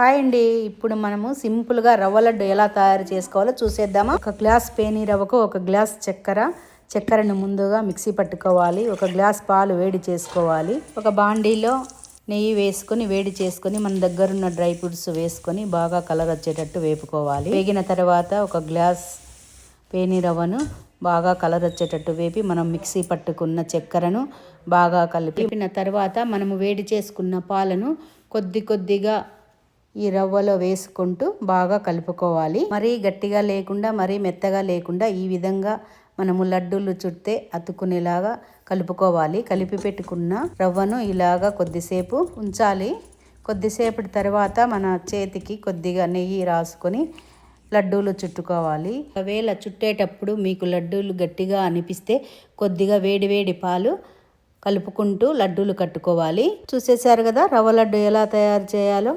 Hi అండి. ఇప్పుడు మనము సింపుల్గా రవ్వ లడ్డు ఎలా తయారు చేసుకోవాలో చూసేద్దామా? ఒక గ్లాస్ పేని రవ్వకు ఒక గ్లాస్ చక్కెర. చక్కెరను ముందుగా మిక్సీ పట్టుకోవాలి. ఒక గ్లాస్ పాలు వేడి చేసుకోవాలి. ఒక బాండీలో నెయ్యి వేసుకొని వేడి చేసుకొని మన దగ్గర ఉన్న డ్రై ఫ్రూట్స్ వేసుకొని బాగా కలర్ వచ్చేటట్టు వేపుకోవాలి. వేగిన తర్వాత ఒక గ్లాస్ పేని రవ్వను బాగా కలర్ వచ్చేటట్టు వేపి మనం మిక్సీ పట్టుకున్న చక్కెరను బాగా కలిపిన తర్వాత మనము వేడి చేసుకున్న పాలను కొద్ది కొద్దిగా ఈ రవ్వలో వేసుకుంటూ బాగా కలుపుకోవాలి. మరీ గట్టిగా లేకుండా మరీ మెత్తగా లేకుండా ఈ విధంగా మనము లడ్డూలు చుట్టే అతుకునేలాగా కలుపుకోవాలి. కలిపి పెట్టుకున్న రవ్వను ఇలాగా కొద్దిసేపు ఉంచాలి. కొద్దిసేపటి తర్వాత మన చేతికి కొద్దిగా నెయ్యి రాసుకొని లడ్డూలు చుట్టుకోవాలి. ఒకవేళ చుట్టేటప్పుడు మీకు లడ్డూలు గట్టిగా అనిపిస్తే కొద్దిగా వేడివేడి పాలు కలుపుకుంటూ లడ్డూలు కట్టుకోవాలి. చూసేశారు కదా రవ్వ లడ్డు ఎలా తయారు చేయాలో?